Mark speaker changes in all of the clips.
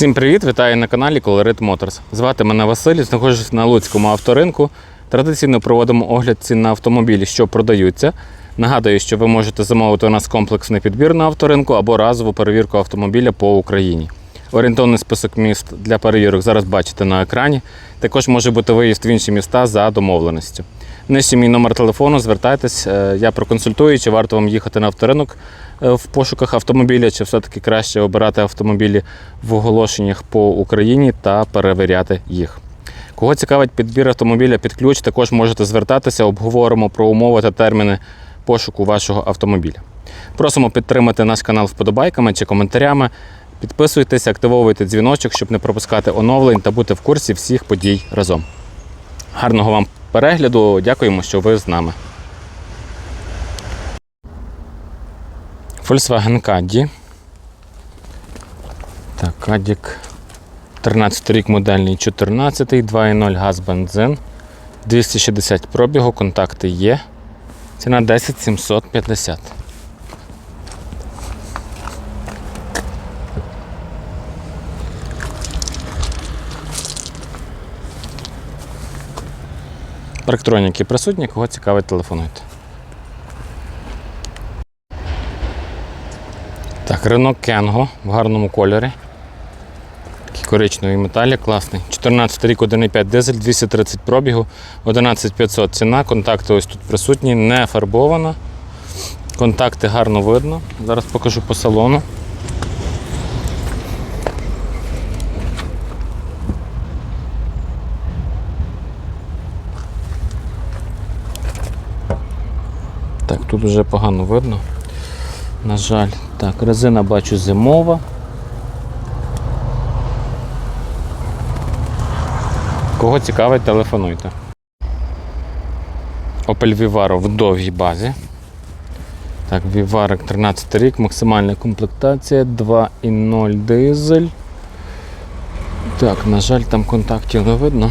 Speaker 1: Всім привіт! Вітаю на каналі Colorit Motors. Звати мене Василь, знаходжусь на Луцькому авторинку. Традиційно проводимо огляд цін на автомобілі, що продаються. Нагадую, що ви можете замовити у нас комплексний підбір на авторинку або разову перевірку автомобіля по Україні. Орієнтовний список міст для перевірок зараз бачите на екрані. Також може бути виїзд в інші міста за домовленістю. Нижче мій номер телефону, звертайтесь, е, я проконсультую, чи варто вам їхати на авторинок в пошуках автомобіля, чи все-таки краще обирати автомобілі в оголошеннях по Україні та перевіряти їх. Кого цікавить підбір автомобіля під ключ, також можете звертатися, обговоримо про умови та терміни пошуку вашого автомобіля. Просимо підтримати наш канал вподобайками чи коментарями. Підписуйтесь, активовуйте дзвіночок, щоб не пропускати оновлень та бути в курсі всіх подій разом. Гарного вам перегляду, дякуємо, що ви з нами. Volkswagen Caddy. Так, Caddy 13 рік модельний 14, 2.0 газ бензин. 260 пробігу, контакти є. Ціна 10 750. Парктроніки присутні, кого цікавить, телефонуйте. Так, Renault Kengo в гарному кольорі. Такий коричневий металі, класний. 14 рік 1,5 дизель, 230 пробігу, 11500 ціна, контакти ось тут присутні, не фарбована. Контакти гарно видно. Зараз покажу по салону. Так, тут вже погано видно. На жаль. Так, резина бачу зимова. Кого цікавить, телефонуйте. Opel Vivaro в довгій базі. Так, Vivaro 13 рік, максимальна комплектація, 2.0 дизель. Так, на жаль, там контактів не видно.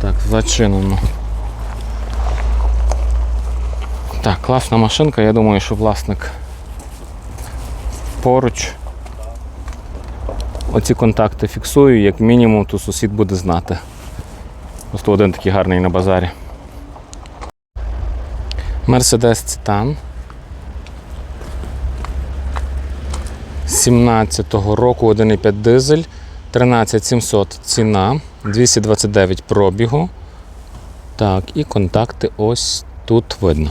Speaker 1: Так, зачинено. Так, класна машинка, я думаю, що власник поруч. Оці контакти фіксую, як мінімум, то сусід буде знати. Просто один такий гарний на базарі. Mercedes Titan. 17-го року 1,5 дизель, 13700 ціна, 229 пробігу. Так, і контакти ось тут видно.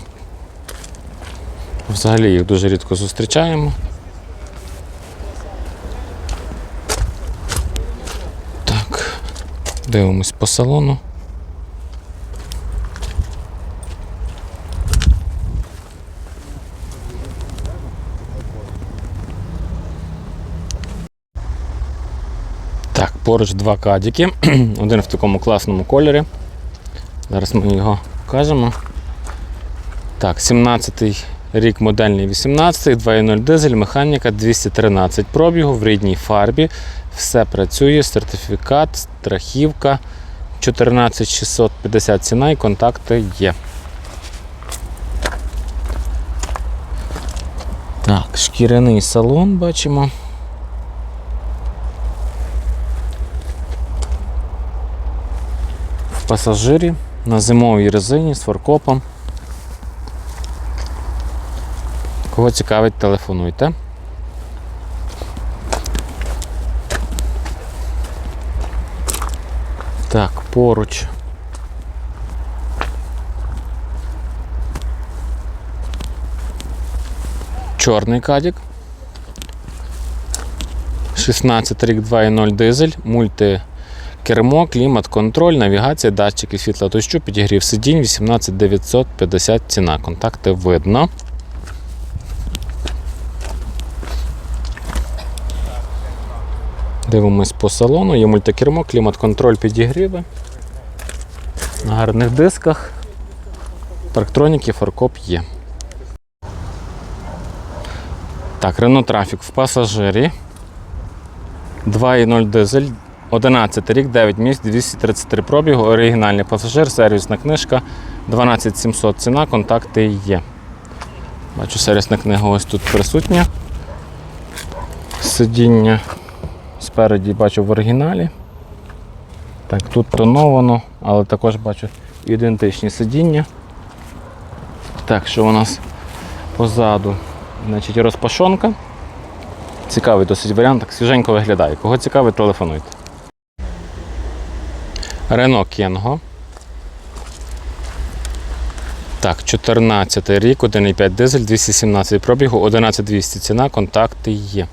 Speaker 1: Взагалі їх дуже рідко зустрічаємо. Так, дивимось по салону. Так, поруч два кадіки. Один в такому класному кольорі. Зараз ми його покажемо. Так, 17-й рік модельний 18, 2.0 дизель, механіка 213 пробігу в рідній фарбі. Все працює, сертифікат, страхівка 14650 ціна і контакти є. Так, шкіряний салон бачимо. В пасажирі на зимовій резині з фаркопом. Кого цікавить, телефонуйте. Так, поруч. Чорний кадік. 16 рік 2.0 дизель, мультикермо, клімат, контроль, навігація, датчики світла дощу, підігрів сидінь, 18950 ціна. Контакти видно. Дивимось по салону, є мультикермо, клімат-контроль підігріви. На гарних дисках. Парктроніки, фаркоп є. Так, Renault Traffic в пасажирі. 2.0 дизель, 11 рік, 9 місць, 233 пробігу, оригінальний пасажир, сервісна книжка, 12700 ціна, контакти є. Бачу, сервісна книга ось тут присутня. Сидіння Спереді бачу в оригіналі. Так, тут тоновано, але також бачу ідентичні сидіння. Так, що у нас позаду? Значить, розпашонка. Цікавий досить варіант, так свіженько виглядає. Кого цікавить, телефонуйте. Рено Кенго. Так, 14 рік, 1,5 дизель, 217 пробігу, 11200 ціна, контакти є.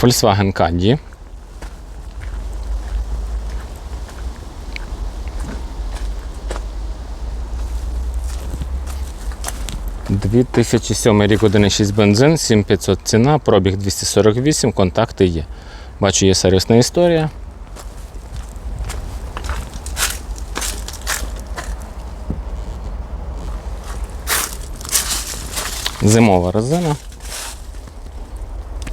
Speaker 1: Volkswagen Caddy. Дві тисячі сьомий рік 1,6 бензин, 7500 ціна, пробіг 248, контакти є. Бачу, є сервісна історія. Зимова резина.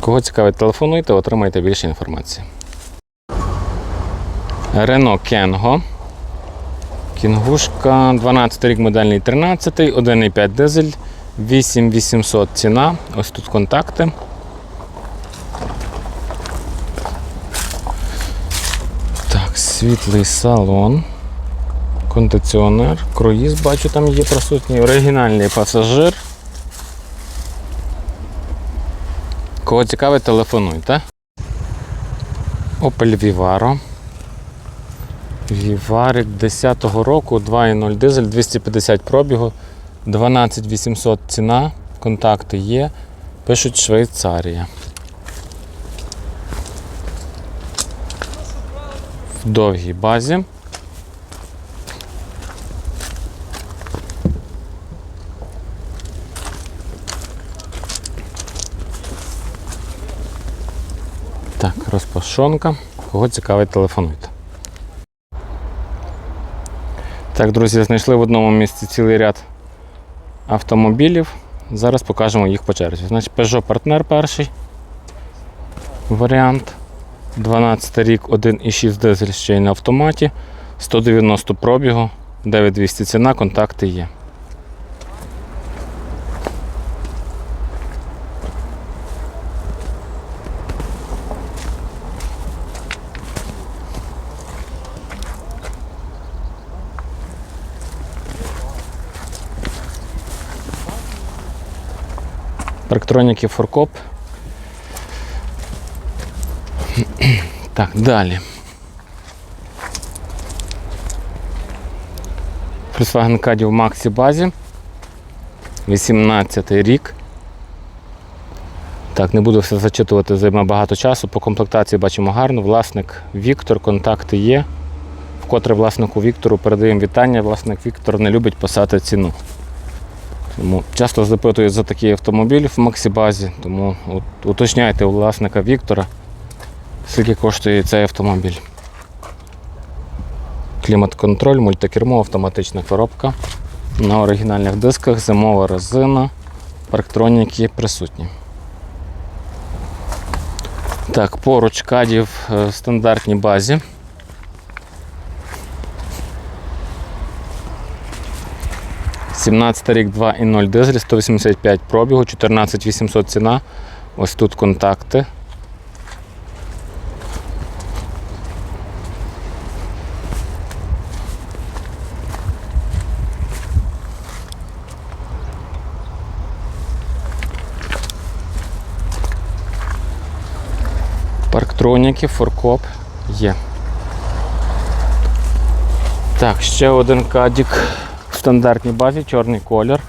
Speaker 1: Кого цікавить, телефонуйте, отримайте більше інформації. Renault Kengo. Кінгушка 12 рік модельний 13, 1,5 дизель, 8800 ціна. Ось тут контакти. Так, світлий салон. Кондиціонер, круїз, бачу, там є присутній. Оригінальний пасажир. Кого цікавить, телефонуйте. Opel Vivaro. Віварик 10-го року, 2.0 дизель, 250 пробігу, 12800 ціна, контакти є. Пишуть Швейцарія. В довгій базі. Так, розпашонка. Кого цікавить, телефонуйте. Так, друзі, знайшли в одному місці цілий ряд автомобілів. Зараз покажемо їх по черзі. Значить, Peugeot Partner перший варіант. 12 рік, 1,6 дизель ще й на автоматі. 190 пробігу, 9200 ціна, контакти є. Парктроніки Форкоп. Так, далі. Volkswagen Caddy в Максі базі. 18 рік. Так, не буду все зачитувати, займе багато часу. По комплектації бачимо гарно. Власник Віктор, контакти є. Вкотре власнику Віктору передаємо вітання. Власник Віктор не любить писати ціну. Тому часто запитують за такий автомобіль в Максібазі, тому уточняйте у власника Віктора, скільки коштує цей автомобіль. Клімат-контроль, мультикермо, автоматична коробка. На оригінальних дисках, зимова резина, парктроніки присутні. Так, поруч кадів е, в стандартній базі. – 17 рік 2,0 дизель, 185 пробігу, 14800 ціна. Ось тут контакти. Парктроніки, форкоп є. Так, ще один кадік в стандартній базі, чорний колір.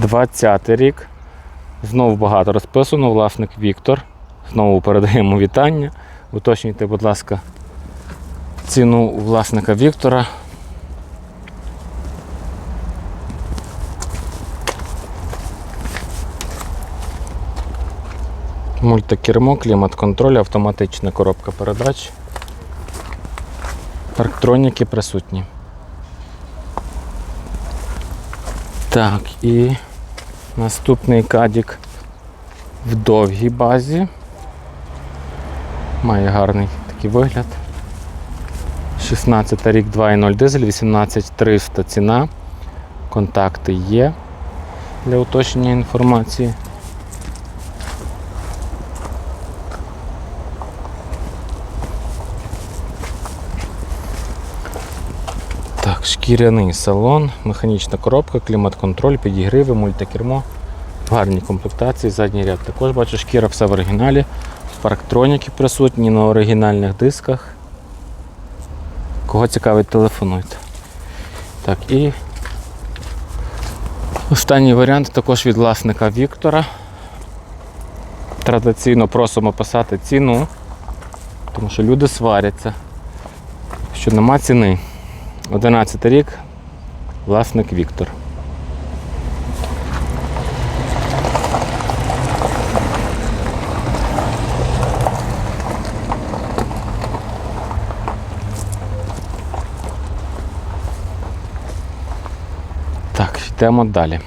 Speaker 1: 20 рік. Знову багато розписано, власник Віктор. Знову передаємо вітання. Уточнюйте, будь ласка, ціну у власника Віктора. Мультикермо, клімат-контроль, автоматична коробка передач. Парктроніки присутні. Так, і наступний кадік в довгій базі. Має гарний такий вигляд. 16 рік 2.0 дизель, 18300 ціна. Контакти є для уточнення інформації. Шкіряний салон, механічна коробка, клімат-контроль, підігриви, мультикермо. В гарній комплектації, задній ряд також бачу, шкіра все в оригіналі. Парктроніки присутні на оригінальних дисках. Кого цікавить, телефонуйте. Так, і останній варіант також від власника Віктора. Традиційно просимо писати ціну, тому що люди сваряться, що нема ціни. 11 рік, власник Віктор. Так, йдемо далі.